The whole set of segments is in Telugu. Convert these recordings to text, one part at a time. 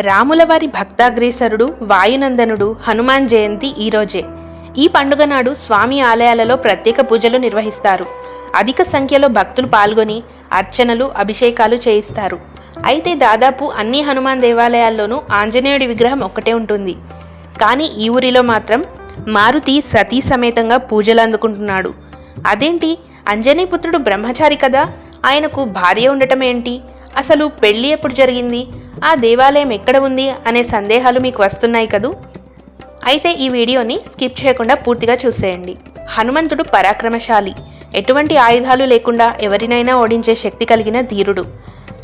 రాములవారి భక్తాగ్రేసరుడు వాయునందనుడు హనుమాన్ జయంతి ఈరోజే ఈ పండుగ నాడు స్వామి ఆలయాలలో ప్రత్యేక పూజలు నిర్వహిస్తారు. అధిక సంఖ్యలో భక్తులు పాల్గొని అర్చనలు అభిషేకాలు చేయిస్తారు. అయితే దాదాపు అన్ని హనుమాన్ దేవాలయాల్లోనూ ఆంజనేయుడి విగ్రహం ఒక్కటే ఉంటుంది. కానీ ఈ ఊరిలో మాత్రం మారుతి సతీ సమేతంగా పూజలు అందుకుంటున్నాడు. అదేంటి? అంజనీపుత్రుడు బ్రహ్మచారి కదా? ఆయనకు భార్య ఉండటం ఏంటి? అసలు పెళ్ళి ఎప్పుడు జరిగింది? ఆ దేవాలయం ఎక్కడ ఉంది అనే సందేహాలు మీకు వస్తున్నాయి కదూ? అయితే ఈ వీడియోని స్కిప్ చేయకుండా పూర్తిగా చూసేయండి. హనుమంతుడు పరాక్రమశాలి. ఎటువంటి ఆయుధాలు లేకుండా ఎవరినైనా ఓడించే శక్తి కలిగిన ధీరుడు.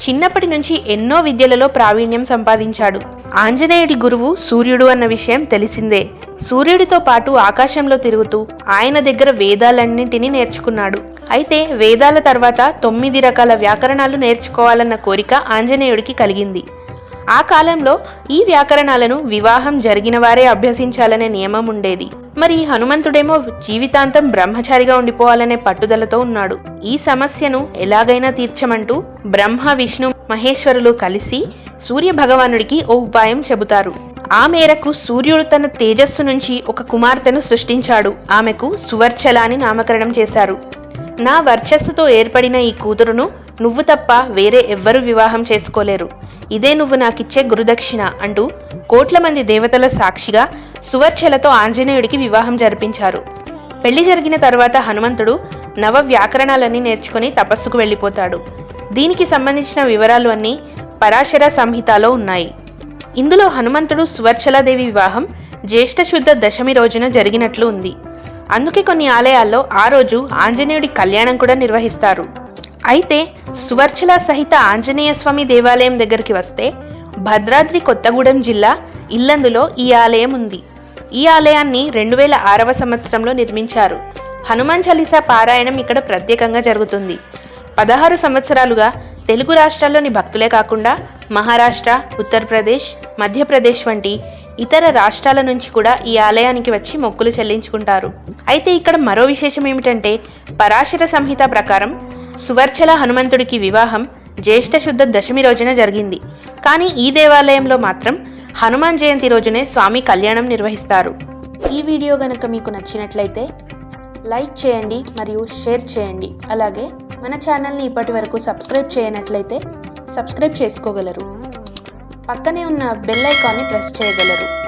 చిన్నప్పటి నుంచి ఎన్నో విద్యలలో ప్రావీణ్యం సంపాదించాడు. ఆంజనేయుడి గురువు సూర్యుడు అన్న విషయం తెలిసిందే. సూర్యుడితో పాటు ఆకాశంలో తిరుగుతూ ఆయన దగ్గర వేదాలన్నింటినీ నేర్చుకున్నాడు. అయితే వేదాల తర్వాత తొమ్మిది రకాల వ్యాకరణాలు నేర్చుకోవాలన్న కోరిక ఆంజనేయుడికి కలిగింది. ఆ కాలంలో ఈ వ్యాకరణాలను వివాహం జరిగిన వారే అభ్యసించాలనే నియమం ఉండేది. మరి హనుమంతుడేమో జీవితాంతం బ్రహ్మచారిగా ఉండిపోవాలనే పట్టుదలతో ఉన్నాడు. ఈ సమస్యను ఎలాగైనా తీర్చమంటూ బ్రహ్మ విష్ణు మహేశ్వరులు కలిసి సూర్య భగవానుడికి ఓ ఉపాయం చెబుతారు. ఆ మేరకు సూర్యుడు తన తేజస్సు నుంచి ఒక కుమార్తెను సృష్టించాడు. ఆమెకు సువర్చల అని నామకరణం చేశారు. నా వర్చస్సుతో ఏర్పడిన ఈ కూతురును నువ్వు తప్ప వేరే ఎవ్వరూ వివాహం చేసుకోలేరు. ఇదే నువ్వు నాకిచ్చే గురుదక్షిణ అంటూ కోట్ల మంది దేవతల సాక్షిగా సువర్చలతో ఆంజనేయుడికి వివాహం జరిపించారు. పెళ్ళి జరిగిన తర్వాత హనుమంతుడు నవ వ్యాకరణాలన్నీ నేర్చుకుని తపస్సుకు వెళ్ళిపోతాడు. దీనికి సంబంధించిన వివరాలు అన్నీ పరాశర సంహితలో ఉన్నాయి. ఇందులో హనుమంతుడు సువర్చలాదేవి వివాహం జ్యేష్ఠ శుద్ధ దశమి రోజున జరిగినట్లు ఉంది. అందుకే కొన్ని ఆలయాల్లో ఆ రోజు ఆంజనేయుడి కళ్యాణం కూడా నిర్వహిస్తారు. అయితే సువర్చల సహిత ఆంజనేయ స్వామి దేవాలయం దగ్గరికి వస్తే భద్రాద్రి కొత్తగూడెం జిల్లా ఇల్లందులో ఈ ఆలయం ఉంది. ఈ ఆలయాన్ని రెండు వేల ఆరవ సంవత్సరంలో నిర్మించారు. హనుమాన్ చాలీసా పారాయణం ఇక్కడ ప్రత్యేకంగా జరుగుతుంది. పదహారు సంవత్సరాలుగా తెలుగు రాష్ట్రాల్లోని భక్తులే కాకుండా మహారాష్ట్ర ఉత్తరప్రదేశ్ మధ్యప్రదేశ్ వంటి ఇతర రాష్ట్రాల నుంచి కూడా ఈ ఆలయానికి వచ్చి మొక్కులు చెల్లించుకుంటారు. అయితే ఇక్కడ మరో విశేషం ఏమిటంటే పరాశర సంహిత ప్రకారం సువర్చల హనుమంతుడికి వివాహం జ్యేష్ఠ శుద్ధ దశమి రోజున జరిగింది. కానీ ఈ దేవాలయంలో మాత్రం హనుమాన్ జయంతి రోజునే స్వామి కళ్యాణం నిర్వహిస్తారు. ఈ వీడియో గనక మీకు నచ్చినట్లయితే లైక్ చేయండి మరియు షేర్ చేయండి. అలాగే మన ఛానల్ని ఇప్పటి వరకు సబ్స్క్రైబ్ చేయనట్లయితే సబ్స్క్రైబ్ చేసుకోగలరు. పక్కనే ఉన్న బెల్ ఐకాన్ని ప్రెస్ చేయగలరు.